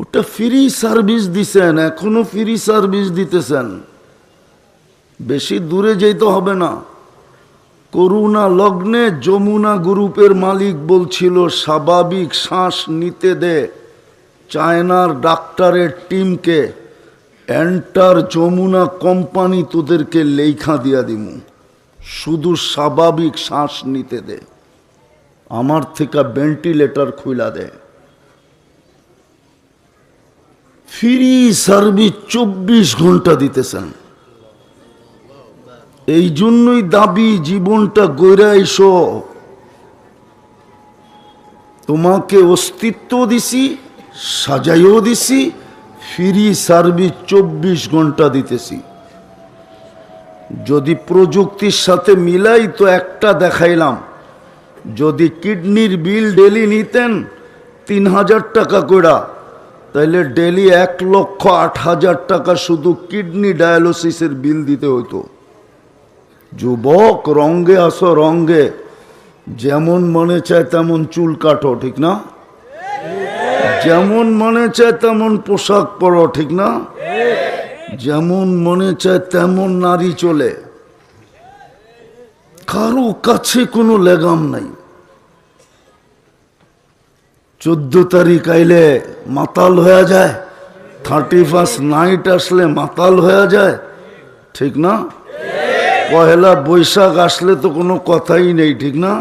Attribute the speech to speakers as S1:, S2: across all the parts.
S1: ওটা free service দিছেন, এখনও ফ্রি সার্ভিস দিতেছেন। বেশি দূরে যেতে হবে না। করুণা লগ্নে যমুনা গ্রুপের মালিক বলছিল, স্বাভাবিক শ্বাস নিতে দে। চায়নার ডাক্তারের টিমকে, এন্টার যমুনা কোম্পানি তোদেরকে লেখা দিয়া দিমু। শুধু স্বাভাবিক শ্বাস নিতে দে। আমার থেকে ভেন্টিলেটর খুইলা দে। ফ্রি সার্ভিস চব্বিশ ঘণ্টা দিতেছেন। এই জন্যই দাবি জীবনটা এসো তোমাকে অস্তিত্ব দিছি, সাজাইও দিছি, ফ্রি সার্ভিস চব্বিশ ঘণ্টা দিতেছি। যদি প্রযুক্তির সাথে মিলাই তো একটা দেখাইলাম। যদি কিডনির বিল ডেলি নিতেন, তিন হাজার টাকা কইরা তাইলে ডেলি এক লক্ষ আট হাজার টাকা শুধু কিডনি ডায়ালিসিসের বিল দিতে হতো যুবক, রঙ্গে আসো, রঙ্গে। যেমন মনে চায় তেমন চুল কাটো, ঠিক না? যেমন মনে চায় তেমন পোশাক পরো, ঠিক না? যেমন মনে চায় তেমন নারী চলে। কারও কাছে কোনো লেগাম নাই। চোদ্দ তারিখ আইলে মাতাল হয়ে যায়। থার্টি ফার্স্ট নাইট আসলে মাতাল হয়ে যায়। ঠিক না? পহেলা বৈশাখ আসলে তো কোনো কথাই নেই, ঠিক না?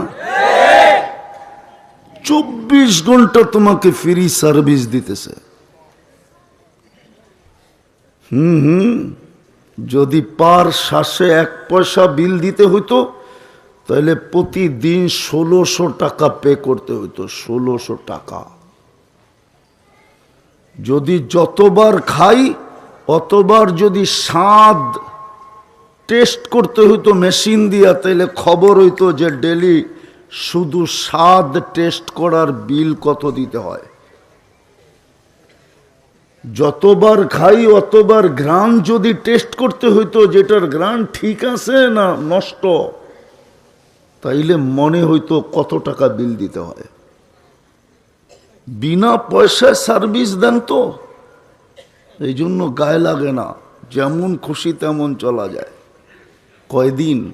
S1: চব্বিশ ঘণ্টা তোমাকে ফ্রি সার্ভিস দিতেছে। হুম হুম। যদি পার শ্বাসে এক পয়সা বিল দিতে হইতো তাহলে প্রতিদিন ষোলোশো টাকা পে করতে হইতো, ষোলোশো টাকা। যদি যতবার খাই, অতবার যদি স্বাদ টেস্ট করতে হইতো মেশিন দিয়া, তাহলে খবর হইতো যে ডেলি শুধু স্বাদ টেস্ট করার বিল কত দিতে হয়। যতবার খাই, অতবার গ্রান যদি টেস্ট করতে হইতো, যেটার গ্রান ঠিক আছে না নষ্ট? তাইলে মনে হইতো কত টাকা বিল দিতে হয়। বিনা পয়সায় সার্ভিস দেন তো। এই জন্য গায়ে লাগে না, যেমন খুশি তেমন চলা যায়। কয়দিন?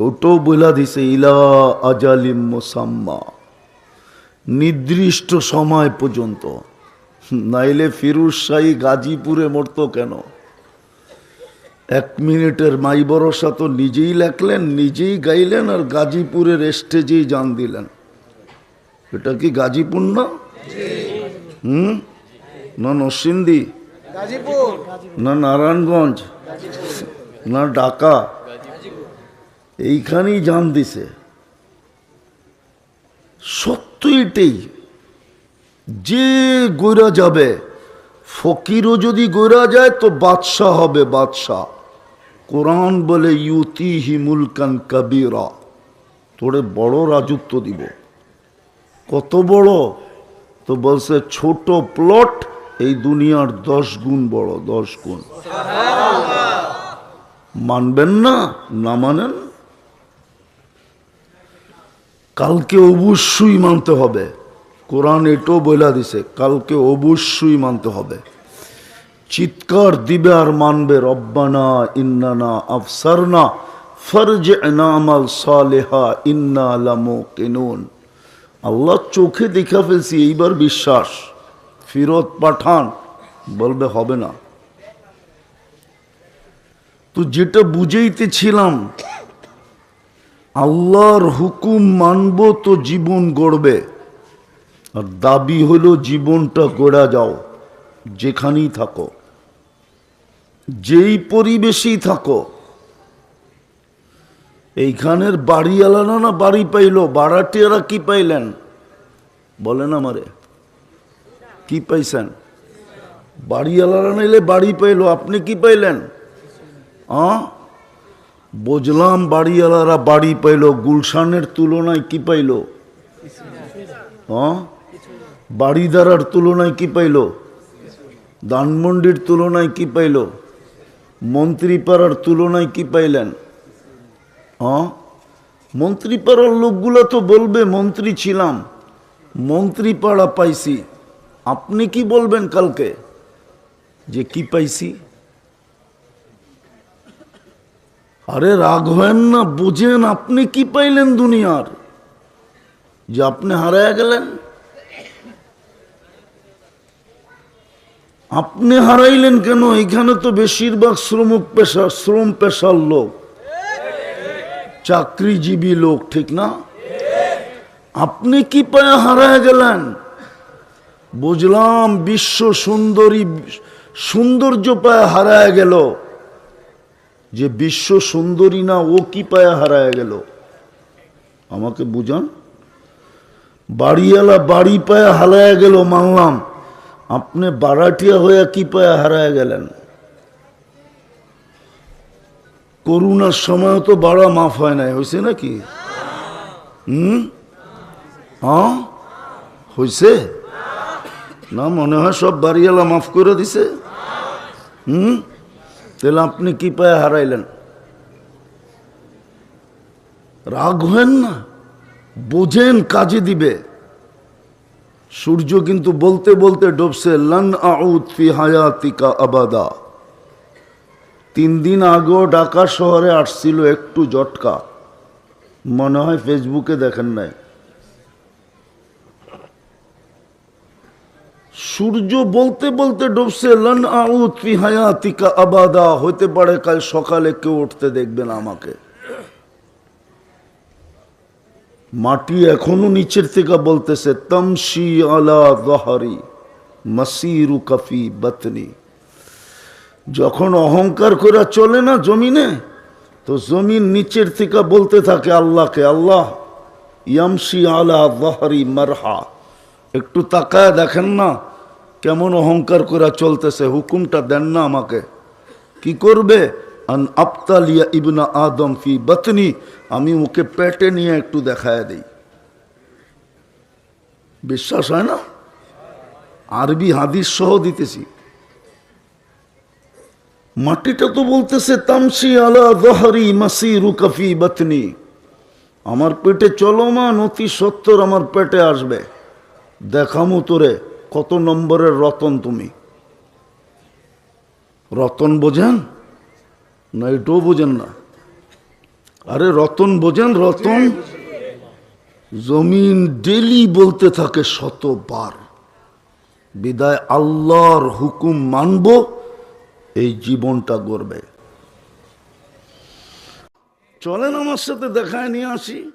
S1: ওটাও বলা দিছে, ইলা আজালিম মোসাম্মা। নির্দিষ্ট সময় পর্যন্ত। নাইলে ফিরুজ শাহী গাজীপুরে মরতো কেন? এক মিনিটের মাই ভরসা তো নিজেই লেখলেন, নিজেই গাইলেন আর গাজীপুরের স্টেজেই জান দিলেন। এটা কি গাজীপুর না? হুম? না
S2: গাজীপুর
S1: না, নারায়ণগঞ্জ। না, ঢাকা। এইখানেই জান দিছে। সত্য এটাই যে গৈরা যাবে, ফকিরও যদি গৈরা যায় তো বাদশাহ হবে বাদশাহ। কোরআন বলে ইউতি হিমুলকান কবিরা। তোরে বড় রাজত্ব দিব। কত বড়? তো বলছে, ছোট প্লট, এই দুনিয়ার দশ গুণ বড়, দশ গুণ। মানবেন না? না মানেন? কালকে অবশ্যই মানতে হবে। কোরআন এটাও বইলা দিছে, কালকে অবশ্যই মানতে হবে। চিৎকার দিবে আর মানবে, রব্বানা ইন্নানা আফসারনা ফরজ এনামাল সালেহা, ইন্না লামো কেনুন আল্লাহ চোখে দেখা ফেলছি, এইবার বিশ্বাস। ফিরত পাঠান, বলবে, হবে না। তো যেটা বুঝাইতেছিলাম, আল্লাহর হুকুম মানব তো জীবন গড়বে। আর দাবি হলো, জীবনটা গড়া যাও, যেখানেই থাকো। যেই পরিবেশেই থাকো, এইখানের বাড়ি আলানো না বাড়ি পাইলো বাড়াটিয়ারা কি পাইলেন? বলেন আমারে, কি পাইছেন? বাড়ি আলাদা নাইলে বাড়ি পাইলো, আপনি কি পাইলেন? আ বুঝলাম বাড়িওয়ালারা বাড়ি পাইলো, গুলশানের তুলনায় কি পাইলো? বাড়িদারার তুলনায় কি পাইলো? ধানমন্ডির তুলনায় কি পাইলো? মন্ত্রীপাড়ার তুলনায় কি পাইলেন? হ্যাঁ? মন্ত্রীপাড়ার লোকগুলো তো বলবে, মন্ত্রী ছিলাম, মন্ত্রীপাড়া পাইছি। আপনি কি বলবেন কালকে যে কি পাইছি? আরে রাগ হেন না, বুঝেন আপনি কি পাইলেন দুনিয়ার? যে আপনি হারায় গেলেন? আপনি হারাইলেন কেন? এখানে তো বেশিরভাগ শ্রমিক পেশা, শ্রম পেশার লোক। চাকরিজীবী লোক, ঠিক না? আপনি কি পায়ে হারায় গেলেন? বুঝলাম বিশ্ব সুন্দরী, সৌন্দর্য পায়ে হারায় গেল। যে বিশ্ব সুন্দরী না, ও কি পায়ে হারায় গেল? আমাকে বুঝান? বাড়িওয়ালা বাড়ি পায়ে হারায় গেল, মানলাম। আপনি বারাটিয়া হয়ে কি পায়ে হারায় গেলেন? করুণার সময় তো বাড়া মাফ হয় নাই হয়েছে নাকি? হুম? হ্যাঁ? হয়েছে না, মনে হয় সব বাড়িওয়ালা মাফ করে দিছে। হুম? তাহলে আপনি কি পায়ে হারাইলেন? রাগ হেন না, বোঝেন কাজে দিবে। সূর্য কিন্তু বলতে বলতে ডুবছে, লন আউদ ফি হায়াতিকা আবাদা। তিন দিন আগেও ঢাকা শহরে আসছিল একটু জটকা মনে হয় ফেসবুকে দেখেন নাই। সূর্য বলতে বলতে ডুবছে, লন আউদ ফি হায়াতিকা আবাদা। হইতে পারে কাল সকালে কেউ উঠতে দেখবেন আমাকে। মাটি এখনও নিচের থেকে বলতেছে, তমশি আলা দহারি মাসিরু কাফি বাতনি। যখন অহংকার করে চলে না জমিনে, তো জমিন নিচের থেকে বলতে থাকে আল্লাহকে, আল্লাহ, ইয়ামশি আলা দহারি মারহা। একটু তাকায় দেখেন না, কেমন অহংকার করে চলতেছে, হুকুমটা দেন না আমাকে। কি করবে? ইবনা আদম ফি বতনি আমি ওকে পেটে নিয়ে একটু দেখায় দিই। বিশ্বাস হয় না? আরবি হাদিস সহ দিতেছি। মাটিটা তো বলতেছে তামসি আলা দহরি মাসি রুকাফি বতনি আমার পেটে চলমান অতি সত্তর আমার পেটে আসবে। দেখামো তোরে, কত নম্বরের রতন তুমি? রতন বোঝেন? না এটাও বোঝেন না। আরে রতন বোঝেন, রতন? জমিন ডেলি বলতে থাকে শতবার। বিদায় আল্লাহর হুকুম মানব, এই জীবনটা গড়বে। চলেন আমার সাথে দেখায় নিয়ে আসি।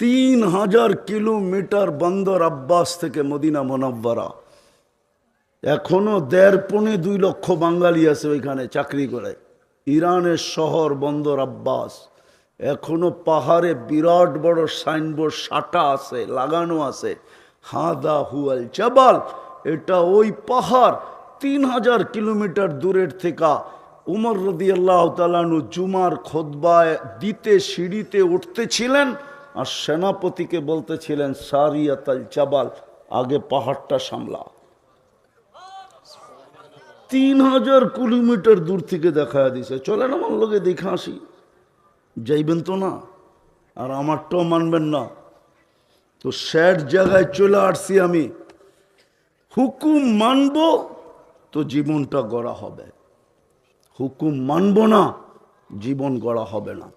S1: তিন হাজার কিলোমিটার বন্দর আব্বাস থেকে মদিনা মোনাব্বারা। এখনও দেড় পনে দুই লক্ষ বাঙালি আছে ওইখানে চাকরি করে। ইরানের শহর বন্দর আব্বাস। এখনও পাহাড়ে বিরাট বড় সাইনবোর্ড সাটা আছে, লাগানো আছে। হাদা হুয়াল জাবাল, এটা ওই পাহাড় তিন হাজার কিলোমিটার দূরের থেকে। উমর রদি আল্লাহ তালানু জুমার খোদবায় দিতে, সিঁড়িতে উঠতেছিলেন আর সেনাপতিকে বলতেছিলেন, সারিয়াতাল জাবাল, আগে পাহাড়টা সামলা। তিন হাজার কিলোমিটার দূর থেকে দেখা দিছে। চলেন আমার লোকে দেখে আসি। যাইবেন তো না? আর আমারটাও মানবেন না। তো স্যার জায়গায় চলে আসছি আমি। হুকুম মানব তো জীবনটা গড়া হবে। হুকুম মানব না, জীবন গড়া হবে না।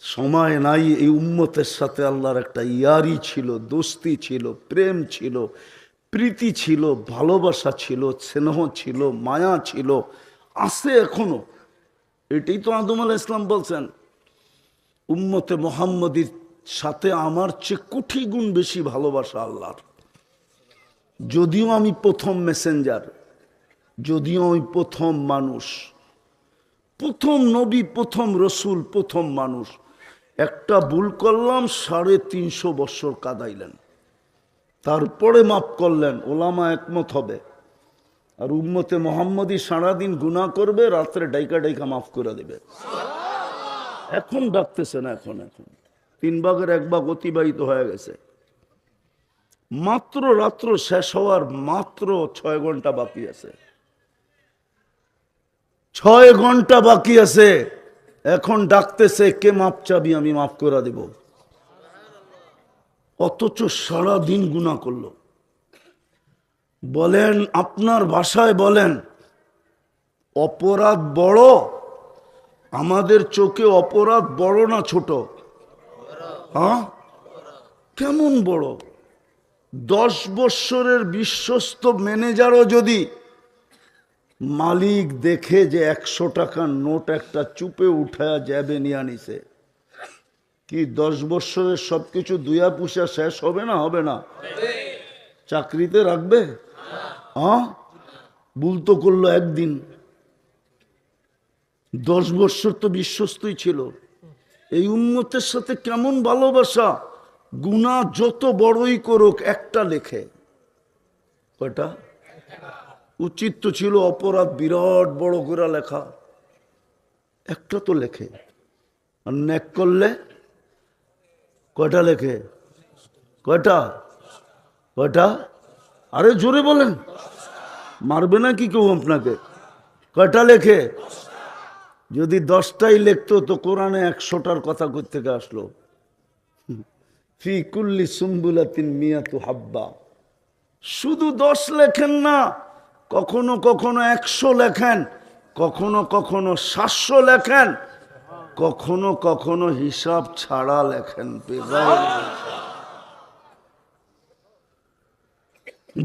S1: সময় নাই, এই উম্মতের সাথে আল্লাহর একটা ইয়ারি ছিল, দোস্তি ছিল, প্রেম ছিল। প্রীতি ছিল, ভালোবাসা ছিল, স্নেহ ছিল, মায়া ছিল, আছে এখনও। এটাই তো আদম আলাহ ইসলাম বলছেন, উম্মতে মোহাম্মদীর সাথে আমার চেয়ে কোটি গুণ বেশি ভালোবাসা আল্লাহর। যদিও আমি প্রথম মেসেঞ্জার যদিও আমি প্রথম মানুষ, প্রথম নবী, প্রথম রসুল, প্রথম মানুষ, একটা ভুল করলাম, সাড়ে তিনশো বৎসর কাদাইলেন। তারপরে মাফ করলেন, ওলামা একমত হবে। আর উম্মতে মোহাম্মদী সারাদিন গুণা করবে, রাত্রে ডাইকা ডাইকা মাফ করে দেবে। এখন ডাকতেছে না, এখন এখন। তিন ভাগের এক ভাগ অতিবাহিত হয়ে গেছে। মাত্র রাত্র শেষ হওয়ার মাত্র ছয় ঘণ্টা বাকি আছে। ছয় ঘণ্টা বাকি আছে। এখন ডাকতেছে, কে মাপ চাবি, আমি মাফ করে দেব। অথচ সারাদিন গুণা করল। বলেন, আপনার ভাষায় বলেন, অপরাধ বড়, আমাদের চোখে অপরাধ বড় না ছোট? হ্যাঁ? কেমন বড়? দশ বৎসরের বিশ্বস্ত ম্যানেজারও যদি মালিক দেখে যে একশো টাকার নোট একটা চুপে উঠায়া যাবে নিয়ে আনিছে কি দশ বৎসরের সব কিছু দুয়া পুষা শেষ হবে না হবে না? চাকরিতে রাখবে? হ্যাঁ? ভুল তো করল একদিন। দশ বৎসর তো বিশ্বস্তই ছিল। এই উন্মতের সাথে কেমন ভালোবাসা? গুণা যত বড়ই করুক, একটা লেখে। কয়টা? উচিত তো ছিল অপরাধ বিরাট বড় করে লেখা। একটা তো লেখে। আর ন্যাক করলে কয়টা লেখে? কয়টা? কয়টা? আরে জোরে বলেন। মারবে না কি কেউ আপনাকে? কয়টা লেখে? যদি দশটাই লিখতো তো কোরআনে একশোটার কথা থেকে আসলো? ফি কুল্লি সুম্বুলাতিন মিয়াতু হাব্বা। শুধু দশ লেখেন না, কখনো কখনো একশো লেখেন, কখনো কখনো সাতশো লেখেন কখনো কখনো হিসাব ছাড়া লেখেন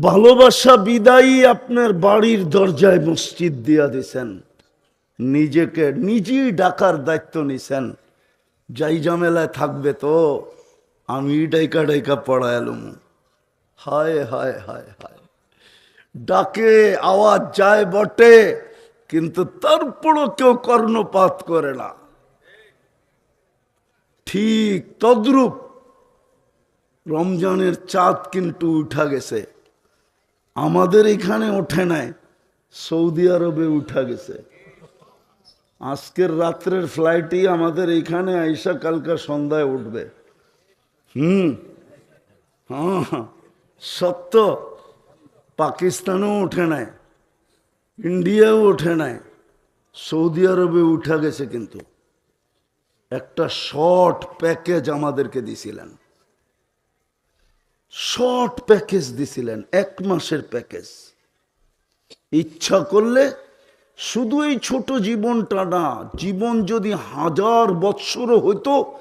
S1: ভালোবাসা বিদায়ী আপনার বাড়ির দরজায় মসজিদ দিয়া দিছেন। নিজেকে নিজেই ডাকার দায়িত্ব নিছেন। যাই ঝামেলায় থাকবে তো, আমি ডাইকা ডাইকা পড়ায়ালুম হায় হায় হায় হায়। ডাকে, আওয়াজ যায় বটে, কিন্তু তারপরও কেউ কর্ণপাত করে না। ঠিক তদ্রূপ রমজানের চাঁদ কিন্তু উঠা গেছে। আমাদের এখানে ওঠে নাই, সৌদি আরবে উঠা গেছে। আজকের রাত্রের ফ্লাইটই আমাদের এখানে আইসা কালকা সন্ধ্যায় উঠবে। হুম হ্যাঁ সত্য। পাকিস্তানেও ওঠে নাই, ইন্ডিয়াও ওঠে নাই, সৌদি আরবে উঠা গেছে কিন্তু। একটা শর্ট প্যাকেজ আমাদেরকে দিছিলেন। শর্ট প্যাকেজ দিছিলেন, এক মাসের প্যাকেজ ইচ্ছা করলে শুধু এই ছোট জীবনটা না, জীবন যদি হাজার বৎসরও হইতো,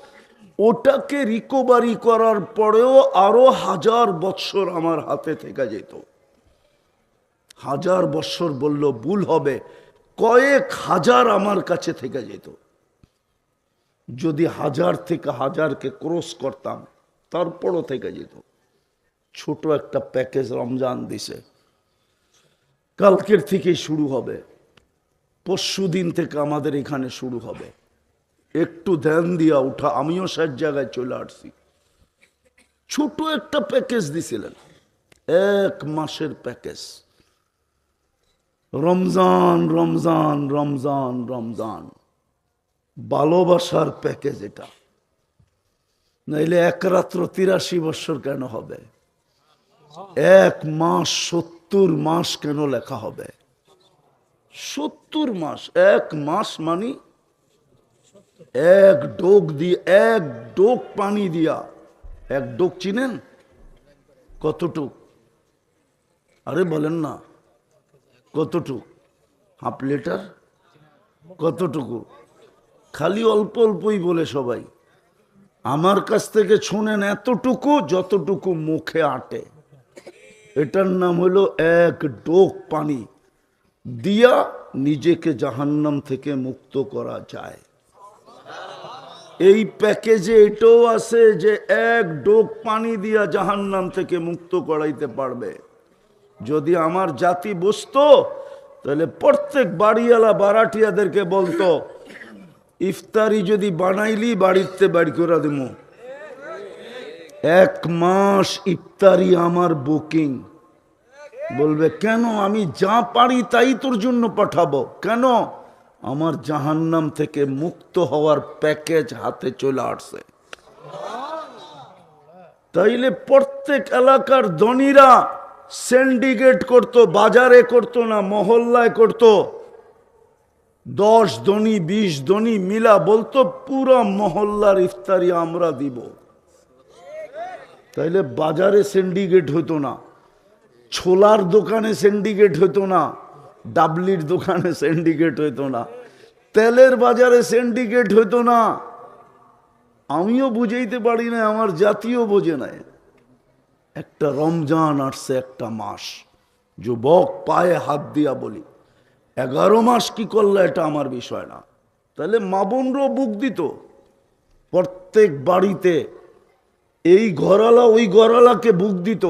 S1: ওটাকে রিকভারি করার পরেও আরও হাজার বৎসর আমার হাতে থেকে যেত। হাজার বৎসর বলল, ভুল হবে। কয়েক হাজার আমার কাছে থেকে যেত। যদি হাজার থেকে হাজারকে ক্রস করতাম, তারপরও থেকে যেত। ছোট একটা প্যাকেজ রমজান দিছে। কালকের থেকে শুরু হবে। পরশু দিন থেকে আমাদের এখানে শুরু হবে। একটু ধ্যান দিয়া উঠা, আমিও শেষ জায়গায় চলে আসছি। ছোট একটা প্যাকেজ দিছিলেন। এক মাসের প্যাকেজ। রমজান রমজান রমজান রমজান। ভালোবাসার প্যাকেজ এটা। নাইলে এক রাত্র তিরাশি বছর কেন হবে? এক মাস, সত্তর মাস কেন লেখা হবে? সত্তর মাস, এক মাস মানি এক ডোক দিয়ে, এক ডোক পানি দিয়া। এক ডোক চিনেন? কতটুক? আরে বলেন না। কতটুক? Half litre? কতটুকু? খালি অল্প অল্পই বলে সবাই। আমার কাছ থেকে শোনেন এতটুকু যতটুকু মুখে আটে। এটার নাম হলো এক ডোক পানি। দিয়া নিজেকে জাহান্নাম থেকে মুক্ত করা যায়। এই প্যাকেজে এটাও আছে যে এক ডোক পানি দিয়া জাহান্নাম থেকে মুক্ত করাইতে পারবে। যদি আমার জাতি বসতো তাহলে প্রত্যেক বাড়িওয়ালা বারাটিয়াদেরকে বলতো ইফতারি যদি বানাইলি, বাড়িতে বাড়ি করে দেব। এক মাস ইফতারি আমার বুকিং। বলবে, কেন? আমি যা পারি তাই তোর জন্য পাঠাবো। কেন? আমার জাহান্নাম থেকে মুক্ত হওয়ার প্যাকেজ হাতে চলে আসছে। তাইলে প্রত্যেক এলাকার ধনীরা সিন্ডিকেট করত, বাজারে করত না, মহল্লায় করত। দশ ধনী, বিশ ধনী মিলা বলতো, পুরো মহল্লার ইফতারি আমরা দিব। তাইলে বাজারে সিন্ডিকেট হতো না, ছোলার দোকানে সিন্ডিকেট হতো না, ডাবলির দোকানে সিন্ডিকেট হতো না, তেলের বাজারে সিন্ডিকেট হতো না। আমিও বুঝাইতে পারি না আমার জাতীয় বোঝে নাই। একটা রমজান আসছে একটা মাস, যুবক পায়ে হাত দিয়া বলি। এগারো মাস কি করলে এটা আমার বিষয় না। তাহলে মা বুক দিত, প্রত্যেক বাড়িতে এই ঘরালা ওই ঘরালাকে বুক দিত,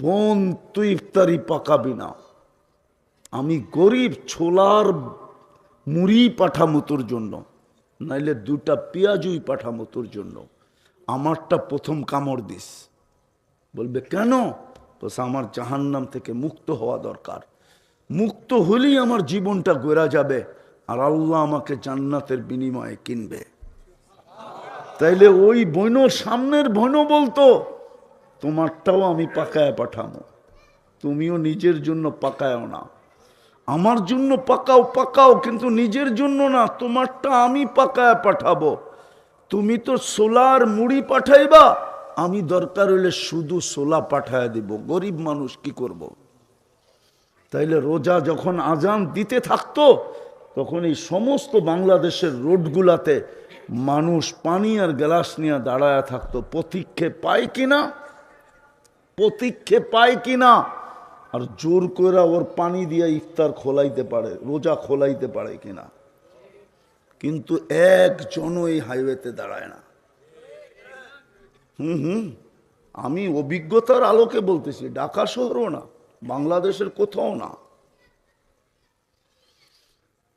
S1: বোন, তুই ইফতারি পাকাবি না। আমি গরিব, ছোলার মুড়ি পাঠামো তোর জন্য, নাইলে দুটা পেঁয়াজুই পাঠামো তোর জন্য। আমারটা প্রথম কামড় দিস। বলবে, কেন? বলছে, আমার জাহান্নাম থেকে মুক্ত হওয়া দরকার। মুক্ত হলেই আমার জীবনটা গোরা যাবে, আর আল্লাহ আমাকে জান্নাতের বিনিময়ে কিনবে। তাইলে ওই বইন সামনের বইন বলতো, তোমারটাও আমি পাকায় পাঠামো। তুমিও নিজের জন্য পাকায়ও না। আমার জন্য পাকাও পাকাও, কিন্তু নিজের জন্য না, তোমারটা আমি পাকায় পাঠাবো। তুমি তো সোলার মুড়ি পাঠাইবা, আমি দরকার হলে শুধু সোলা পাঠায় দিব। গরিব মানুষ কি করব। তাইলে রোজা যখন আজান দিতে থাকতো, তখন এই সমস্ত বাংলাদেশের রোডগুলাতে মানুষ পানি আর গ্লাস নিয়ে দাঁড়ায় থাকতো, প্রতীক্ষে পায় কিনা? প্রতীক্ষে পায় কিনা? আর জোর করে ওর পানি দিয়ে ইফতার খোলাইতে পারে, রোজা খোলাইতে পারে কিনা? কিন্তু একজনও এই হাইওয়েতে দাঁড়ায় না। হুম হুম, আমি অভিজ্ঞতার আলোকে বলতেছি, ঢাকা শহরও না। বাংলাদেশের কোথাও না।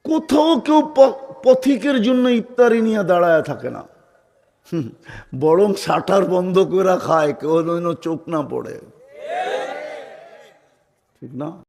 S1: কোথাও কেউ পথিকের জন্য ইফতারি নিয়ে দাঁড়ায় থাকে না। বরং শাটার বন্ধ করে খায়, কেউ চোখ না পড়ে। ঠিক না?